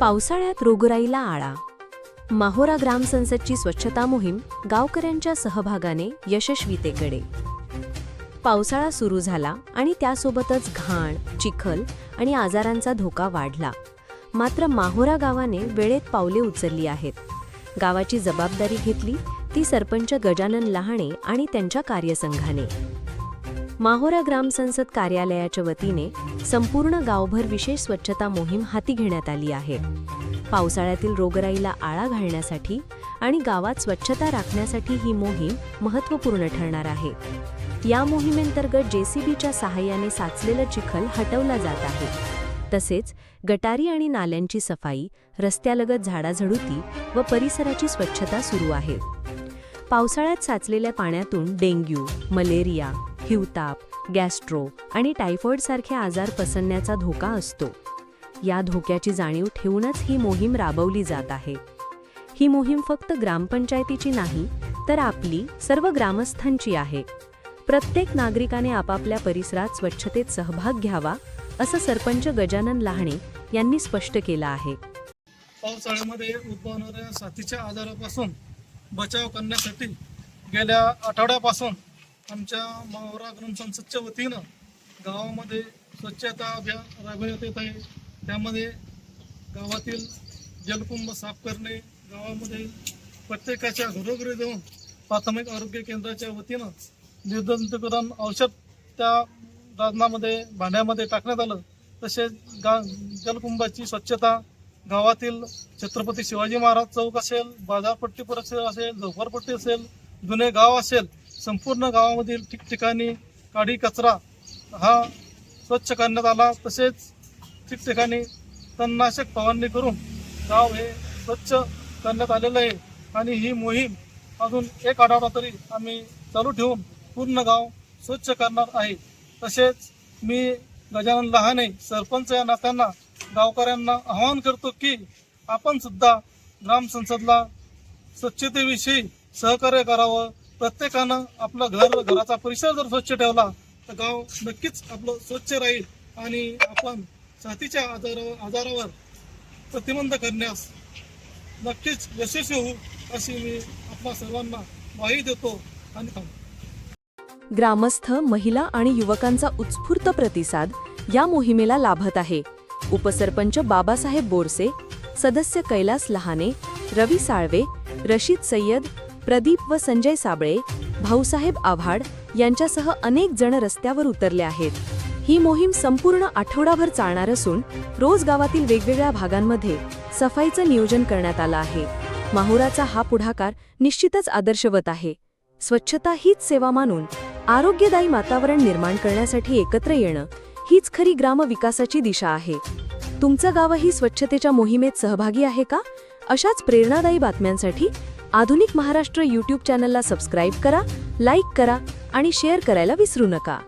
पावसाळ्यात रोगराईला आळा. माहोरा ग्रामसंसदची स्वच्छता मोहीम गावकऱ्यांच्या सहभागाने यशस्वीतेकडे. पावसाळा सुरू झाला आणि त्यासोबतच घाण चिखल आणि आजारांचा धोका वाढला. मात्र माहोरा गावाने वेळेत पावले उचलली आहेत. गावाची जबाबदारी घेतली ती सरपंच गजानन लहाणे आणि त्यांच्या कार्यसंघाने. माहोरा ग्रामसंसद कार्यालयाच्या वतीने संपूर्ण गावभर विशेष स्वच्छता मोहीम हाती घेण्यात आली आहे. पावसाळ्यातील रोगराईला आळा घालण्यासाठी आणि गावात स्वच्छता राखण्यासाठी ही मोहीम महत्त्वपूर्ण ठरणार आहे. या मोहिमेंतर्गत जेसीबीच्या सहाय्याने साचलेलं चिखल हटवला जात आहे. तसेच गटारी आणि नाल्यांची सफाई रस्त्यालगत झाडाझडुती व परिसराची स्वच्छता सुरू आहे. पावसाळ्यात साचलेल्या पाण्यातून डेंग्यू मलेरिया हिवताप गॅस्ट्रो आणि टायफॉइड सारखे आजार पसरण्याचा धोका असतो. या धोक्याची जाणीव ठेवूनच ही मोहीम राबवली जात आहे. ही मोहीम फक्त ग्रामपंचायतीची नाही तर आपली सर्व ग्रामस्थांची आहे. प्रत्येक नागरिकाने आपापल्या परिसरात स्वच्छतेत सहभाग घ्यावा असं सरपंच गजानन लहाणे यांनी स्पष्ट केलं आहे. पावसाळ्यामध्ये उद्भवणाऱ्या साथीच्या आजारापासून बचाव करण्यासाठी गेल्या आठवड्यापासून आमच्या मावरा ग्रामसंसदच्या वतीनं गावामध्ये स्वच्छता अभियान राबवण्यात येत आहे. त्यामध्ये गावातील जलकुंभ साफ करणे गावामध्ये प्रत्येकाच्या घरोघरी जाऊन प्राथमिक आरोग्य केंद्राच्या वतीनं निर्जंतुकरण औषध त्या दादनामध्ये भांड्यामध्ये टाकण्यात आलं. तसेच गा जलकुंभाची स्वच्छता गावातील छत्रपती शिवाजी महाराज चौक असेल बाजारपट्टी परिसर असेल झोपडपट्टी असेल जुने गाव असेल संपूर्ण गावामधील ठिकठिकाणी काडी कचरा हा स्वच्छ करण्यात आला. तसेच ठिकठिकाणी तणनाशक फवारणी करून गाव हे स्वच्छ करण्यात आलेलं आहे. आणि ही मोहीम अजून एक आठवडा तरी आम्ही चालू ठेवून पूर्ण गाव स्वच्छ करणार आहे. तसेच मी गजानन लहाने सरपंच या नात्यांना गावकऱ्यांना आवाहन करतो की आपण सुद्धा ग्रामसंसदला स्वच्छतेविषयी सहकार्य करावं. प्रत्येकानं आपलं घर घराचा परिसर जर स्वच्छ ठेवला तर गाव नक्कीच आपलं स्वच्छ राहील आणि आपण साथीच्या आजारावर आजारावर प्रतिबंध करण्यास नक्कीच यशस्वी होऊ अशी मी आपल्या सर्वांना ग्वाही देतो आणि थांबतो. ग्रामस्थ महिला आणि युवकांचा उत्स्फूर्त प्रतिसाद या मोहिमेला लाभत आहे. उपसरपंच बाबासाहेब बोरसे सदस्य कैलास लहाने रवी साळवे रशीद सय्यद प्रदीप व संजय साबळे भाऊसाहेब आव्हाड यांच्यासह अनेक जण रस्त्यावर उतरले आहेत. ही मोहीम संपूर्ण आठवडाभर चालणार असून रोज गावातील वेगवेगळ्या भागांमध्ये सफाईचं नियोजन करण्यात आलं आहे. माहुराचा हा पुढाकार निश्चितच आदर्शवत आहे. स्वच्छता हीच सेवा मानून आरोग्यदायी वातावरण निर्माण करण्यासाठी एकत्र येणं हीच खरी ग्रामविकासाची दिशा आहे. तुमचं गावही स्वच्छतेच्या मोहिमेत सहभागी आहे का? अशाच प्रेरणादायी बातम्यांसाठी आधुनिक महाराष्ट्र यूट्यूब चॅनलला सबस्क्राईब करा लाईक करा आणि शेअर करायला विसरू नका.